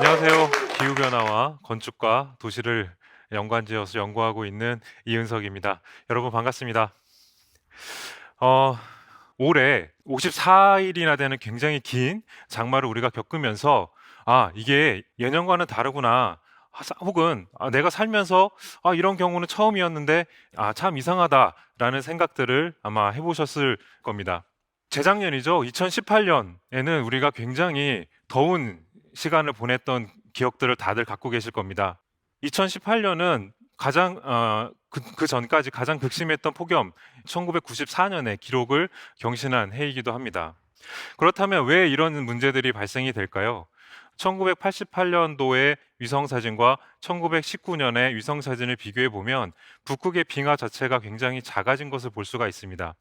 안녕하세요. 기후 변화와 건축과 도시를 연관지어서 연구하고 있는 이은석입니다. 여러분 반갑습니다. 어, 올해 54일이나 되는 굉장히 긴 장마를 우리가 겪으면서 아, 이게 예년과는 다르구나. 아, 사- 혹은 아, 내가 살면서 아, 이런 경우는 처음이었는데 아, 참 이상하다라는 생각들을 아마 해보셨을 겁니다. 재작년이죠. 2018년에는 우리가 굉장히 더운 시간을 보냈던 기억들을 다들 갖고 계실 겁니다. 2018년은 가장 어, 그, 그 전까지 가장 극심했던 폭염 1994년에 기록을 경신한 해이기도 합니다. 그렇다면 왜 이런 문제들이 발생이 될까요? 1988년도의 위성 사진과 1919년의 위성 사진을 비교해 보면 북극의 빙하 자체가 굉장히 작아진 것을 볼 수가 있습니다.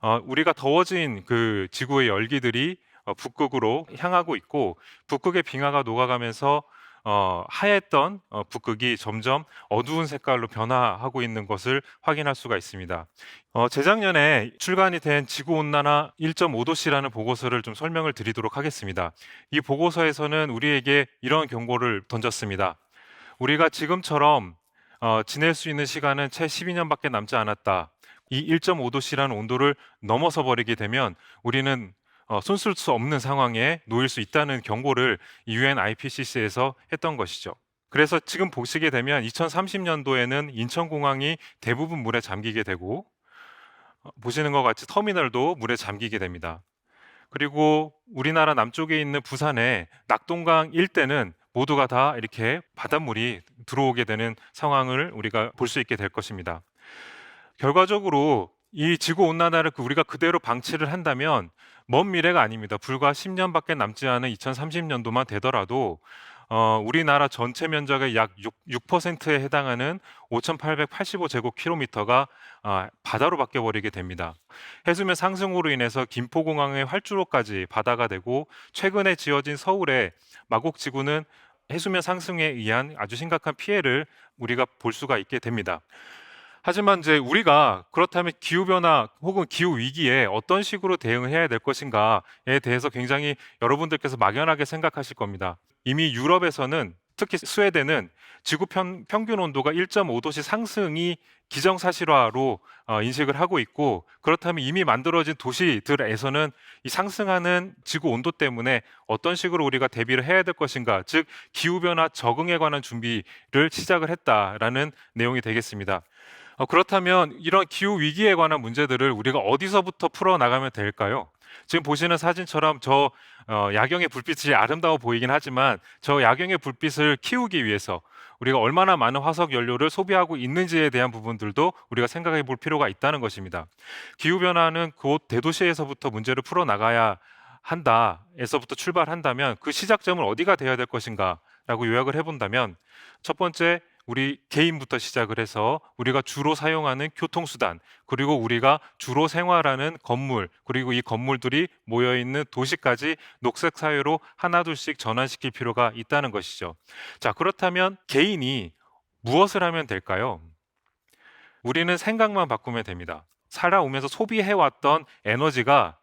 어, 우리가 더워진 그 지구의 열기들이 어, 북극으로 향하고 있고 북극의 빙하가 녹아가면서 어, 하였던 어, 북극이 점점 어두운 색깔로 변화하고 있는 것을 확인할 수가 있습니다. 어, 재작년에 출간이 된 지구 온난화 1.5도씨라는 보고서를 좀 설명을 드리도록 하겠습니다. 이 보고서에서는 우리에게 이런 경고를 던졌습니다. 우리가 지금처럼 어, 지낼 수 있는 시간은 채 12년밖에 남지 않았다. 이 1.5도씨라는 온도를 넘어서 버리게 되면 우리는 어, 손쓸 수 없는 상황에 놓일 수 있다는 경고를 UN IPCC에서 했던 것이죠. 그래서 지금 보시게 되면 2030년도에는 인천공항이 대부분 물에 잠기게 되고 어, 보시는 것 같이 터미널도 물에 잠기게 됩니다. 그리고 우리나라 남쪽에 있는 부산의 낙동강 일대는 모두가 다 이렇게 바닷물이 들어오게 되는 상황을 우리가 볼 수 있게 될 것입니다. 결과적으로 이 지구 온난화를 그 우리가 그대로 방치를 한다면 먼 미래가 아닙니다. 불과 10년밖에 남지 않은 2030년도만 되더라도 어, 우리나라 전체 면적의 약 6, 6%에 해당하는 5,885제곱킬로미터가 아, 바다로 바뀌어 버리게 됩니다. 해수면 상승으로 인해서 김포공항의 활주로까지 바다가 되고 최근에 지어진 서울의 마곡지구는 해수면 상승에 의한 아주 심각한 피해를 우리가 볼 수가 있게 됩니다. 하지만 이제 우리가 그렇다면 기후 변화 혹은 기후 위기에 어떤 식으로 대응해야 될 것인가에 대해서 굉장히 여러분들께서 막연하게 생각하실 겁니다. 이미 유럽에서는 특히 스웨덴은 지구 평, 평균 온도가 1.5도씩 상승이 기정사실화로 어, 인식을 하고 있고 그렇다면 이미 만들어진 도시들에서는 이 상승하는 지구 온도 때문에 어떤 식으로 우리가 대비를 해야 될 것인가 즉 기후 변화 적응에 관한 준비를 시작을 했다라는 내용이 되겠습니다. 어, 그렇다면 이런 기후 위기에 관한 문제들을 우리가 어디서부터 풀어 나가면 될까요? 지금 보시는 사진처럼 저 어, 야경의 불빛이 아름다워 보이긴 하지만 저 야경의 불빛을 키우기 위해서 우리가 얼마나 많은 화석 연료를 소비하고 있는지에 대한 부분들도 우리가 생각해 볼 필요가 있다는 것입니다. 기후 변화는 곧 대도시에서부터 문제를 풀어 나가야 한다에서부터 출발한다면 그 시작점은 어디가 되어야 될 것인가라고 요약을 해 본다면 첫 번째 우리 개인부터 시작을 해서 우리가 주로 사용하는 교통수단 그리고 우리가 주로 생활하는 건물 그리고 이 건물들이 모여 있는 도시까지 녹색 사회로 하나둘씩 전환시킬 필요가 있다는 것이죠. 자 그렇다면 개인이 무엇을 하면 될까요? 우리는 생각만 바꾸면 됩니다. 살아오면서 소비해왔던 에너지가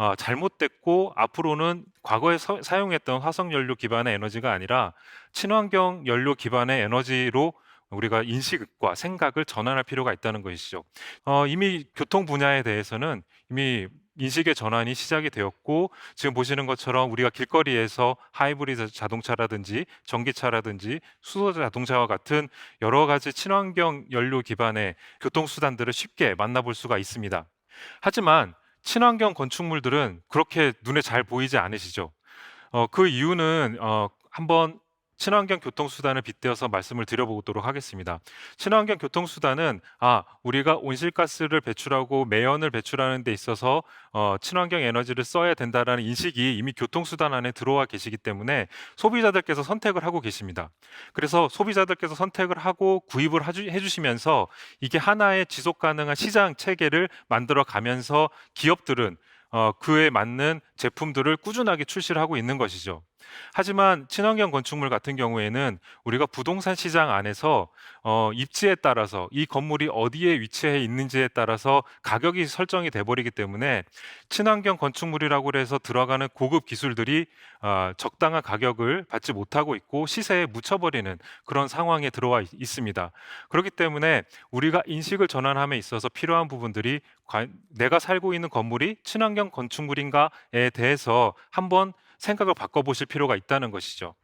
어, 잘못됐고 앞으로는 과거에 서- 사용했던 화석 연료 기반의 에너지가 아니라 친환경 연료 기반의 에너지로 우리가 인식과 생각을 전환할 필요가 있다는 것이죠. 어, 이미 교통 분야에 대해서는 이미 인식의 전환이 시작이 되었고 지금 보시는 것처럼 우리가 길거리에서 하이브리드 자동차라든지 전기차라든지 수소 자동차와 같은 여러 가지 친환경 연료 기반의 교통 수단들을 쉽게 만나볼 수가 있습니다. 하지만 친환경 건축물들은 그렇게 눈에 잘 보이지 않으시죠? 어, 그 이유는 어, 한번 친환경 교통수단을 빗대어서 말씀을 드려보도록 하겠습니다. 친환경 교통수단은 아 우리가 온실가스를 배출하고 매연을 배출하는 데 있어서 어, 친환경 에너지를 써야 된다라는 인식이 이미 교통수단 안에 들어와 계시기 때문에 소비자들께서 선택을 하고 계십니다. 그래서 소비자들께서 선택을 하고 구입을 해주시면서 이게 하나의 지속 가능한 시장 체계를 만들어 가면서 기업들은 어, 그에 맞는 제품들을 꾸준하게 출시를 하고 있는 것이죠. 하지만 친환경 건축물 같은 경우에는 우리가 부동산 시장 안에서 어, 입지에 따라서 이 건물이 어디에 위치해 있는지에 따라서 가격이 설정이 돼 버리기 때문에 친환경 건축물이라고 해서 들어가는 고급 기술들이 아, 적당한 가격을 받지 못하고 있고 시세에 묻혀버리는 그런 상황에 들어와 있- 있습니다. 그렇기 때문에 우리가 인식을 전환함에 있어서 필요한 부분들이 과- 내가 살고 있는 건물이 친환경 건축물인가에 대해서 한번 생각을 바꿔보실 필요가 있다는 것이죠.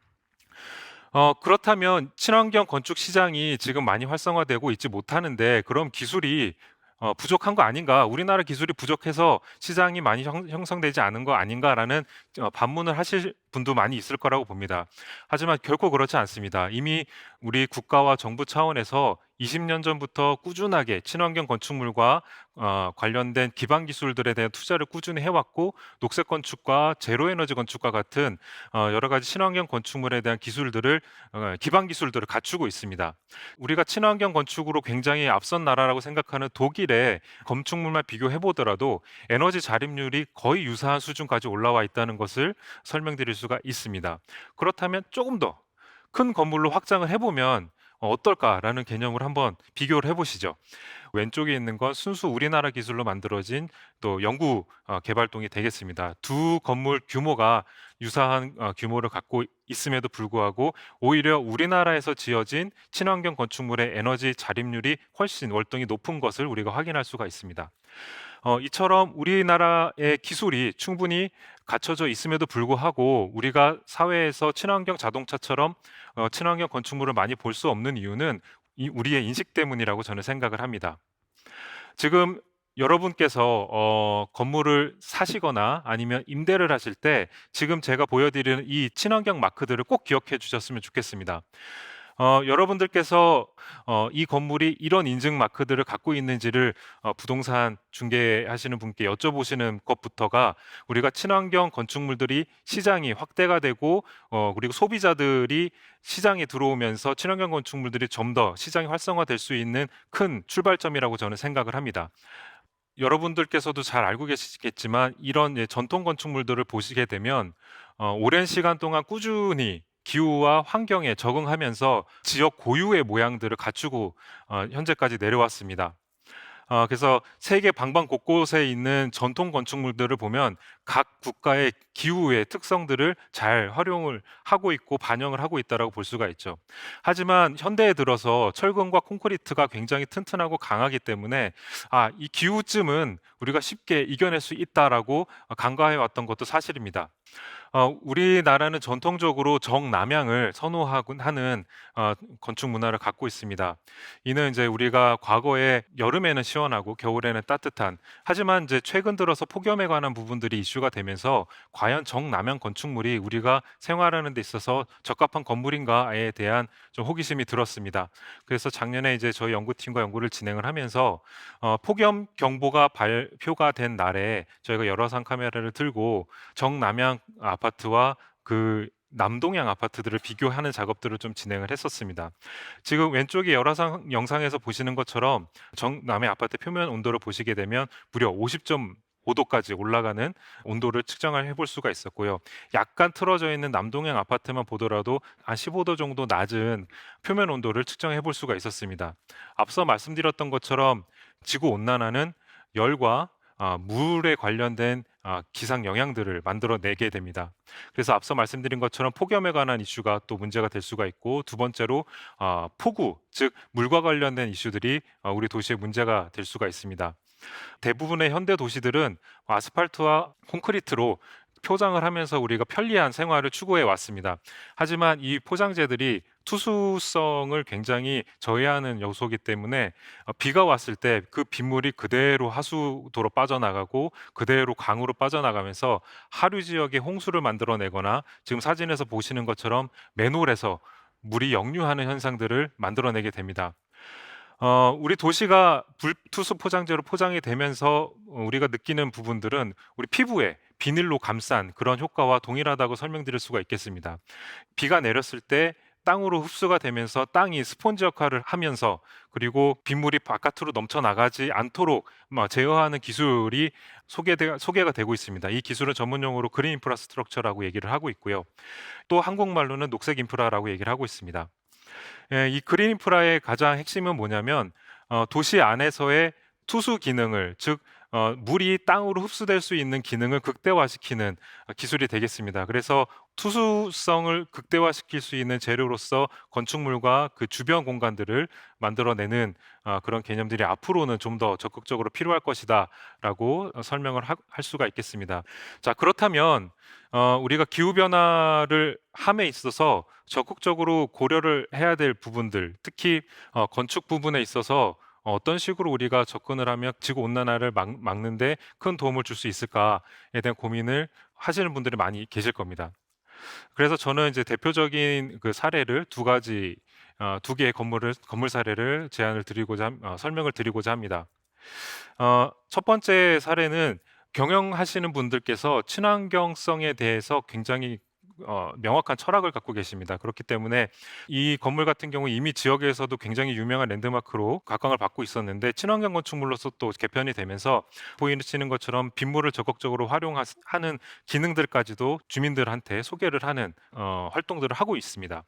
어, 그렇다면 친환경 건축 시장이 지금 많이 활성화되고 있지 못하는데 그럼 기술이 어, 부족한 거 아닌가? 우리나라 기술이 부족해서 시장이 많이 형, 형성되지 않은 거 아닌가라는 어, 반문을 하실 분도 많이 있을 거라고 봅니다. 하지만 결코 그렇지 않습니다. 이미 우리 국가와 정부 차원에서 20년 전부터 꾸준하게 친환경 건축물과 어, 관련된 기반 기술들에 대한 투자를 꾸준히 해왔고 녹색 건축과 제로 에너지 건축과 같은 어, 여러 가지 친환경 건축물에 대한 기술들을 어, 기반 기술들을 갖추고 있습니다. 우리가 친환경 건축으로 굉장히 앞선 나라라고 생각하는 독일의 건축물만 비교해 보더라도 에너지 자립률이 거의 유사한 수준까지 올라와 있다는 것을 설명드릴 수가 있습니다. 그렇다면 조금 더 큰 건물로 확장을 해보면 어, 어떨까라는 개념을 한번 비교를 해보시죠. 왼쪽에 있는 건 순수 우리나라 기술로 만들어진 또 연구 어, 개발동이 되겠습니다. 두 건물 규모가 유사한 어, 규모를 갖고 있음에도 불구하고 오히려 우리나라에서 지어진 친환경 건축물의 에너지 자립률이 훨씬 월등히 높은 것을 우리가 확인할 수가 있습니다. 어, 이처럼 우리나라의 기술이 충분히 갖춰져 있음에도 불구하고 우리가 사회에서 친환경 자동차처럼 어, 친환경 건축물을 많이 볼 수 없는 이유는 이 우리의 인식 때문이라고 저는 생각을 합니다. 지금 여러분께서 어, 건물을 사시거나 아니면 임대를 하실 때 지금 제가 보여드리는 이 친환경 마크들을 꼭 기억해 주셨으면 좋겠습니다. 어, 여러분들께서 어, 이 건물이 이런 인증 마크들을 갖고 있는지를 어, 부동산 중개하시는 분께 여쭤보시는 것부터가 우리가 친환경 건축물들이 시장이 확대가 되고 어, 그리고 소비자들이 시장에 들어오면서 친환경 건축물들이 좀 더 시장이 활성화될 수 있는 큰 출발점이라고 저는 생각을 합니다. 여러분들께서도 잘 알고 계시겠지만 이런 예, 전통 건축물들을 보시게 되면 어, 오랜 시간 동안 꾸준히 기후와 환경에 적응하면서 지역 고유의 모양들을 갖추고 어, 현재까지 내려왔습니다. 어, 그래서 세계 방방 곳곳에 있는 전통 건축물들을 보면 각 국가의 기후의 특성들을 잘 활용을 하고 있고 반영을 하고 있다라고 볼 수가 있죠. 하지만 현대에 들어서 철근과 콘크리트가 굉장히 튼튼하고 강하기 때문에 아, 이 기후쯤은 우리가 쉽게 이겨낼 수 있다라고 간과해 왔던 것도 사실입니다. 어, 우리나라는 전통적으로 정남향을 선호하곤 하는 어, 건축 문화를 갖고 있습니다. 이는 이제 우리가 과거에 여름에는 시원하고 겨울에는 따뜻한 하지만 이제 최근 들어서 폭염에 관한 부분들이 이슈가 되면서 과연 정남향 건축물이 우리가 생활하는 데 있어서 적합한 건물인가에 대한 좀 호기심이 들었습니다. 그래서 작년에 이제 저희 연구팀과 연구를 진행을 하면서 어, 폭염 경보가 발표가 된 날에 저희가 열화상 카메라를 들고 정남향 아파트 와 그 남동향 아파트들을 비교하는 작업들을 좀 진행을 했었습니다. 지금 왼쪽에 열화상 영상에서 보시는 것처럼 정남의 아파트 표면 온도를 보시게 되면 무려 50.5도까지 올라가는 온도를 측정을 해볼 수가 있었고요. 약간 틀어져 있는 남동향 아파트만 보더라도 한 15도 정도 낮은 표면 온도를 측정해 볼 수가 있었습니다. 앞서 말씀드렸던 것처럼 지구 온난화는 열과 아, 물에 관련된 아, 기상 영향들을 만들어내게 됩니다. 그래서 앞서 말씀드린 것처럼 폭염에 관한 이슈가 또 문제가 될 수가 있고 두 번째로 아, 폭우, 즉 물과 관련된 이슈들이 아, 우리 도시의 문제가 될 수가 있습니다. 대부분의 현대 도시들은 아스팔트와 콘크리트로 포장을 하면서 우리가 편리한 생활을 추구해 왔습니다. 하지만 이 포장재들이 투수성을 굉장히 저해하는 요소이기 때문에 어, 비가 왔을 때 그 빗물이 그대로 하수도로 빠져나가고 그대로 강으로 빠져나가면서 하류 지역에 홍수를 만들어내거나 지금 사진에서 보시는 것처럼 맨홀에서 물이 역류하는 현상들을 만들어내게 됩니다. 어, 우리 도시가 불투수 포장재로 포장이 되면서 어, 우리가 느끼는 부분들은 우리 피부에 비닐로 감싼 그런 효과와 동일하다고 설명드릴 수가 있겠습니다. 비가 내렸을 때 땅으로 흡수가 되면서 땅이 스폰지 역할을 하면서 그리고 빗물이 바깥으로 넘쳐 나가지 않도록 뭐 제어하는 기술이 소개가 되고 있습니다. 이 기술은 전문 용어로 그린 인프라스트럭처라고 얘기를 하고 있고요. 또 한국말로는 녹색 인프라라고 얘기를 하고 있습니다. 예, 이 그린 인프라의 가장 핵심은 뭐냐면 어, 도시 안에서의 투수 기능을 즉 어, 물이 땅으로 흡수될 수 있는 기능을 극대화시키는 어, 기술이 되겠습니다. 그래서 투수성을 극대화시킬 수 있는 재료로서 건축물과 그 주변 공간들을 만들어내는 어, 그런 개념들이 앞으로는 좀 더 적극적으로 필요할 것이다라고 어, 설명을 하, 할 수가 있겠습니다. 자 그렇다면 어, 우리가 기후 변화를 함에 있어서 적극적으로 고려를 해야 될 부분들, 특히 어, 건축 부분에 있어서 어, 어떤 식으로 우리가 접근을 하면 지구 온난화를 막, 막는데 큰 도움을 줄 수 있을까에 대한 고민을 하시는 분들이 많이 계실 겁니다. 그래서 저는 이제 대표적인 그 사례를 두 가지 어, 두 개의 건물을 건물 사례를 제안을 드리고자 함- 어, 설명을 드리고자 합니다. 어, 첫 번째 사례는 경영하시는 분들께서 친환경성에 대해서 굉장히 어, 명확한 철학을 갖고 계십니다. 그렇기 때문에 이 건물 같은 경우 이미 지역에서도 굉장히 유명한 랜드마크로 각광을 받고 있었는데 친환경 건축물로서 또 개편이 되면서 보이시는 것처럼 빗물을 적극적으로 활용하는 기능들까지도 주민들한테 소개를 하는 어, 활동들을 하고 있습니다.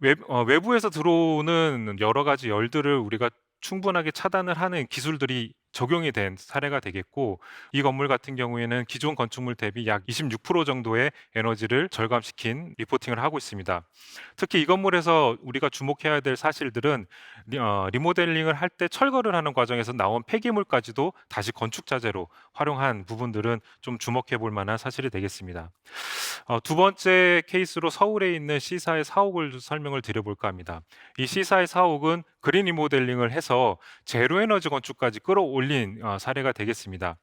외, 어, 외부에서 들어오는 여러 가지 열들을 우리가 충분하게 차단을 하는 기술들이 적용이 된 사례가 되겠고 이 건물 같은 경우에는 기존 건축물 대비 약 26% 정도의 에너지를 절감시킨 리포팅을 하고 있습니다. 특히 이 건물에서 우리가 주목해야 될 사실들은 리, 어, 리모델링을 할 때 철거를 하는 과정에서 나온 폐기물까지도 다시 건축 자재로 활용한 부분들은 좀 주목해 볼 만한 사실이 되겠습니다. 어, 두 번째 케이스로 서울에 있는 C사의 사옥을 설명을 드려볼까 합니다. 이 C사의 사옥은 그린 리모델링을 해서 제로 에너지 건축까지 끌어올린 어, 사례가 되겠습니다.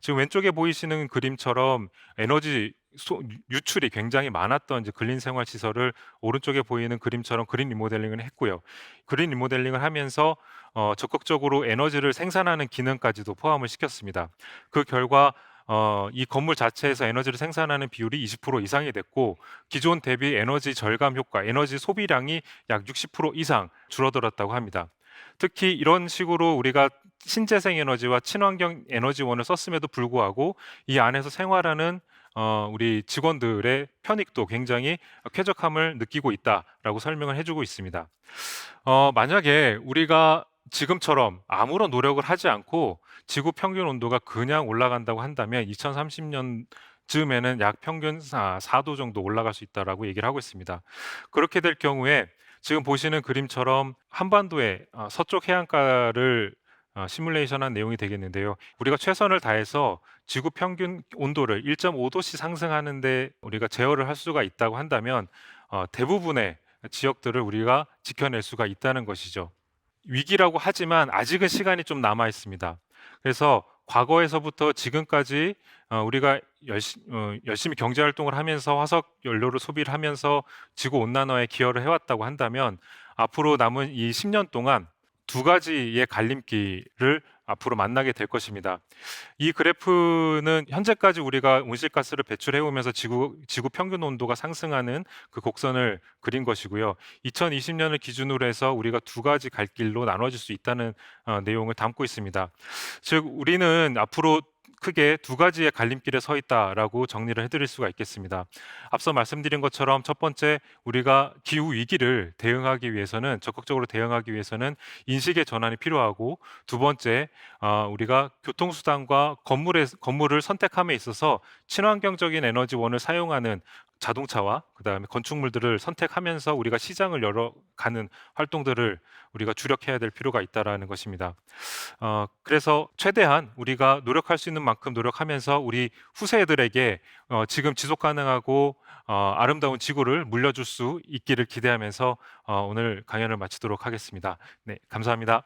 지금 왼쪽에 보이시는 그림처럼 에너지 소, 유출이 굉장히 많았던 이제 근린 생활 시설을 오른쪽에 보이는 그림처럼 그린 리모델링을 했고요. 그린 리모델링을 하면서 어, 적극적으로 에너지를 생산하는 기능까지도 포함을 시켰습니다. 그 결과 어, 이 건물 자체에서 에너지를 생산하는 비율이 20% 이상이 됐고 기존 대비 에너지 절감 효과, 에너지 소비량이 약 60% 이상 줄어들었다고 합니다. 특히 이런 식으로 우리가 신재생 에너지와 친환경 에너지원을 썼음에도 불구하고 이 안에서 생활하는 어, 우리 직원들의 편익도 굉장히 쾌적함을 느끼고 있다라고 설명을 해주고 있습니다. 어, 만약에 우리가 지금처럼 아무런 노력을 하지 않고 지구 평균 온도가 그냥 올라간다고 한다면 2030년 즈음에는 약 평균 4도 정도 올라갈 수 있다라고 얘기를 하고 있습니다. 그렇게 될 경우에 지금 보시는 그림처럼 한반도의 어, 서쪽 해안가를 어, 시뮬레이션한 내용이 되겠는데요. 우리가 최선을 다해서 지구 평균 온도를 1.5도씩 상승하는데 우리가 제어를 할 수가 있다고 한다면 어, 대부분의 지역들을 우리가 지켜낼 수가 있다는 것이죠. 위기라고 하지만 아직은 시간이 좀 남아 있습니다. 그래서 과거에서부터 지금까지 어, 우리가 어, 열심히 경제 활동을 하면서 화석 연료를 소비를 하면서 지구 온난화에 기여를 해왔다고 한다면 앞으로 남은 이 10년 동안 두 가지의 갈림길을 앞으로 만나게 될 것입니다. 이 그래프는 현재까지 우리가 온실가스를 배출해 오면서 지구 지구 평균 온도가 상승하는 그 곡선을 그린 것이고요. 2020년을 기준으로 해서 우리가 두 가지 갈 길로 나눠질 수 있다는 어, 내용을 담고 있습니다. 즉 우리는 앞으로 크게 두 가지의 갈림길에 서 있다라고 정리를 해드릴 수가 있겠습니다. 앞서 말씀드린 것처럼 첫 번째 우리가 기후 위기를 대응하기 위해서는 적극적으로 대응하기 위해서는 인식의 전환이 필요하고 두 번째 어, 우리가 교통수단과 건물의 건물을 선택함에 있어서 친환경적인 에너지원을 사용하는 자동차와 그다음에 건축물들을 선택하면서 우리가 시장을 열어가는 활동들을 우리가 주력해야 될 필요가 있다라는 것입니다. 어, 그래서 최대한 우리가 노력할 수 있는 만큼 노력하면서 우리 후세들에게 어, 지금 지속 가능하고 어, 아름다운 지구를 물려줄 수 있기를 기대하면서 어, 오늘 강연을 마치도록 하겠습니다. 네, 감사합니다.